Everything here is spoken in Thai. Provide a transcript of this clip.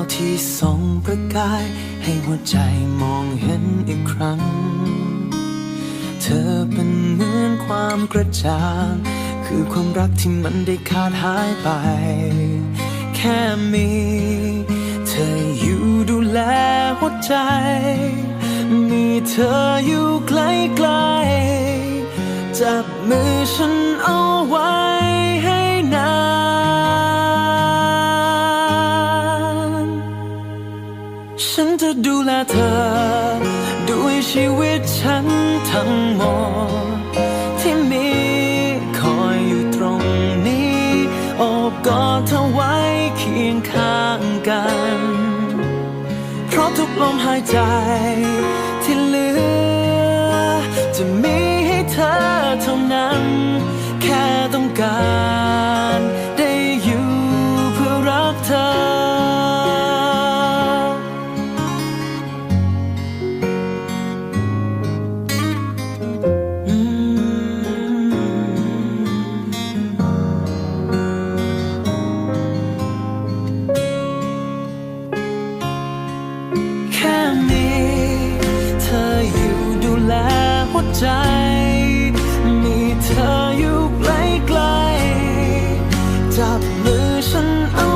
าวที่ส่องประกาย ให้หัวใจมองเห็นอีกครั้ง เธอเป็นเหมือนความกระจ่าง คือความรักที่มันได้ขาดหายไป แค่มี เธออยู่ดูแลหัวใจ มีเธออยู่ใกล้ๆจับมือฉันเอาไว้ ฉันจะดูแลเธอ ด้วยชีวิตฉันทั้งหมดที่มีคอยอยู่ตรงนี้โอบกอดเธอไว้เคียงข้างกัน เพราะทุกลมหายใจ ใจ มีเธออยู่ใกล้ๆจับมือฉันเอา